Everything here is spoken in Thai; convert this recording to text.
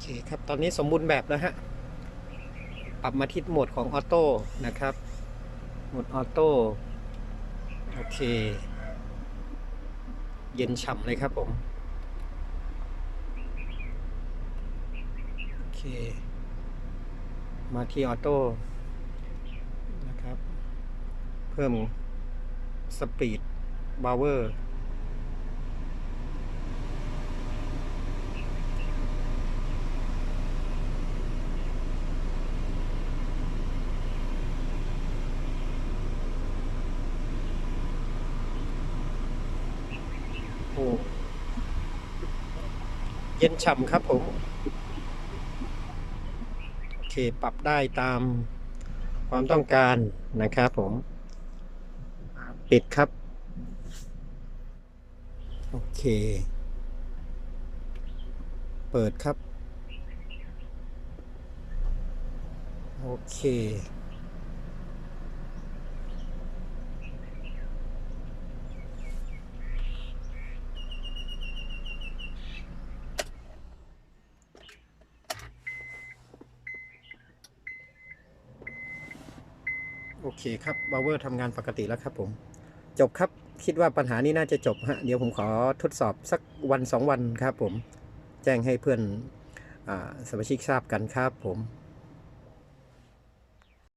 เคครับ ตอนนี้สมบูรณ์แบบแล้วฮะ ปรับมาที่โหมดของออโต้นะครับ โหมดออโต้ โอเค เย็นฉ่ำเลยครับผม โอเค มาที่ออโต้นะครับ เพิ่มสปีดบาวเวอร์ โอเย็นฉ่ำครับผม โอเค ปรับได้ตามความต้องการนะครับผม ปิดครับ โอเค เปิดครับ โอเค โอเคครับบาวเวอร์ทำงานปกติแล้วครับผม จบครับคิดว่าปัญหานี้น่าจะจบฮะเดี๋ยวผมขอทดสอบสักวันสองวันครับผม แจ้งให้เพื่อนอสมาชิกทราบกันครับผม